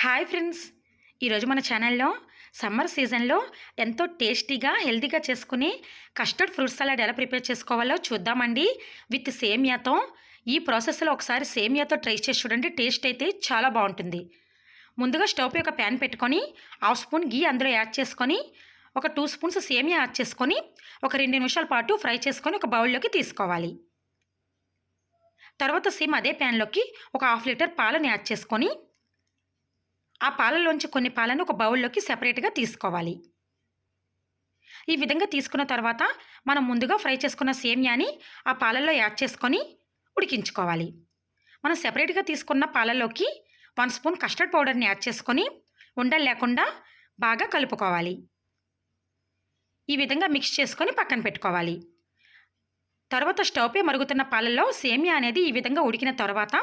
Hi friends. ఈరోజు మన ఛానల్లో సమ్మర్ సీజన్లో ఎంతో టేస్టీగా హెల్తీగా చేసుకుని కస్టర్డ్ ఫ్రూట్ సలాడ్ ఎలా ప్రిపేర్ చేసుకోవాలో చూద్దామండి. విత్ సేమియాతో ఈ ప్రాసెస్లో ఒకసారి సేమియాతో ట్రై చేసి చూడండి. టేస్ట్ అయితే చాలా బాగుంటుంది. ముందుగా స్టవ్ పై ఒక ప్యాన్ పెట్టుకొని హాఫ్ స్పూన్ గీ అందులో యాడ్ చేసుకొని ఒక టూ స్పూన్స్ సేమియా యాడ్ చేసుకొని ఒక రెండు నిమిషాల పాటు ఫ్రై చేసుకొని ఒక బౌల్లోకి తీసుకోవాలి. తర్వాత సేమ్ అదే ప్యాన్లోకి ఒక హాఫ్ లీటర్ పాలను యాడ్ చేసుకొని ఆ పాలలోంచి కొన్ని పాలను ఒక బౌల్లోకి సెపరేట్గా తీసుకోవాలి. ఈ విధంగా తీసుకున్న తర్వాత మనం ముందుగా ఫ్రై చేసుకున్న సేమ్యాని ఆ పాలల్లో యాడ్ చేసుకొని ఉడికించుకోవాలి. మనం సెపరేట్గా తీసుకున్న పాలలోకి వన్ స్పూన్ కస్టర్డ్ పౌడర్ని యాడ్ చేసుకొని ఉండలు లేకుండా బాగా కలుపుకోవాలి. ఈ విధంగా మిక్స్ చేసుకొని పక్కన పెట్టుకోవాలి. తర్వాత స్టవ్పై మరుగుతున్న పాలల్లో సేమియా అనేది ఈ విధంగా ఉడికిన తర్వాత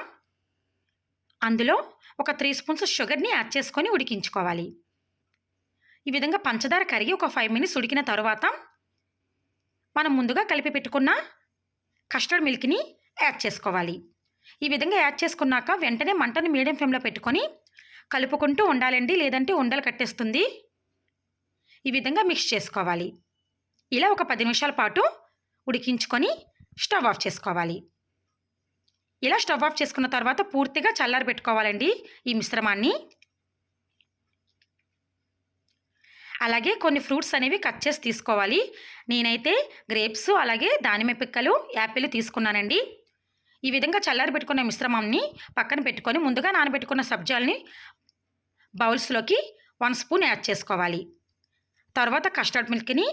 అందులో ఒక త్రీ స్పూన్స్ షుగర్ని యాడ్ చేసుకొని ఉడికించుకోవాలి. ఈ విధంగా పంచదార కరిగి ఒక ఫైవ్ మినిట్స్ ఉడికిన తర్వాత మనం ముందుగా కలిపి పెట్టుకున్న కస్టర్డ్ మిల్క్ని యాడ్ చేసుకోవాలి. ఈ విధంగా యాడ్ చేసుకున్నాక వెంటనే మంటను మీడియం ఫ్లేమ్లో పెట్టుకొని కలుపుకుంటూ ఉండాలండి లేదంటే ఉండలు కట్టేస్తుంది. ఈ విధంగా మిక్స్ చేసుకోవాలి. ఇలా ఒక పది నిమిషాల పాటు ఉడికించుకొని స్టవ్ ఆఫ్ చేసుకోవాలి. ఇలా స్టవ్ ఆఫ్ చేసుకున్న తర్వాత పూర్తిగా చల్లారి పెట్టుకోవాలండి ఈ మిశ్రమాన్ని. అలాగే కొన్ని ఫ్రూట్స్ అనేవి కట్ చేసి తీసుకోవాలి. నేనైతే గ్రేప్స్ అలాగే దానిమ్మ పిక్కలు యాపిల్ తీసుకున్నానండి. ఈ విధంగా చల్లారి పెట్టుకున్న మిశ్రమాన్ని పక్కన పెట్టుకొని ముందుగా నానబెట్టుకున్న సబ్జాల్ని బౌల్స్లోకి వన్ స్పూన్ యాడ్ చేసుకోవాలి. తర్వాత కస్టర్డ్ మిల్క్ని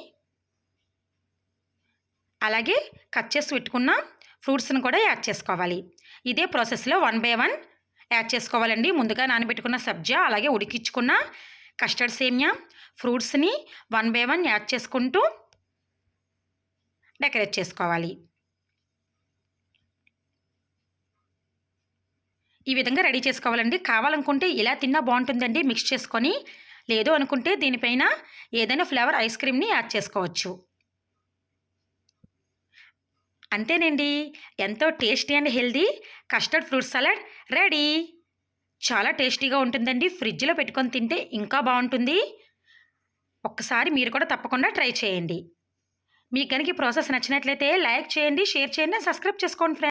అలాగే కట్ చేసి పెట్టుకున్న ఫ్రూట్స్ని కూడా యాడ్ చేసుకోవాలి. ఇదే ప్రాసెస్లో వన్ బై వన్ యాడ్ చేసుకోవాలండి. ముందుగా నానబెట్టుకున్న సబ్జా అలాగే ఉడికించుకున్న కస్టర్డ్ సేమియా ఫ్రూట్స్ని వన్ బై వన్ యాడ్ చేసుకుంటూ డెకరేట్ చేసుకోవాలి. ఈ విధంగా రెడీ చేసుకోవాలండి. కావాలనుకుంటే ఇలా తిన్నా బాగుంటుందండి. మిక్స్ చేసుకొని లేదు అనుకుంటే దీనిపైన ఏదైనా ఫ్లేవర్ ఐస్ క్రీమ్ని యాడ్ చేసుకోవచ్చు. అంతేనండి. ఎంతో tasty and healthy custard fruit salad ready. చాలా టేస్టీగా ఉంటుందండి. ఫ్రిడ్జ్లో పెట్టుకొని తింటే ఇంకా బాగుంటుంది. ఒక్కసారి మీరు కూడా తప్పకుండా ట్రై చేయండి. మీకు కనుక ఈ ప్రాసెస్ నచ్చినట్లయితే లైక్ చేయండి షేర్ చేయండి సబ్స్క్రైబ్ చేసుకోండి ఫ్రెండ్స్.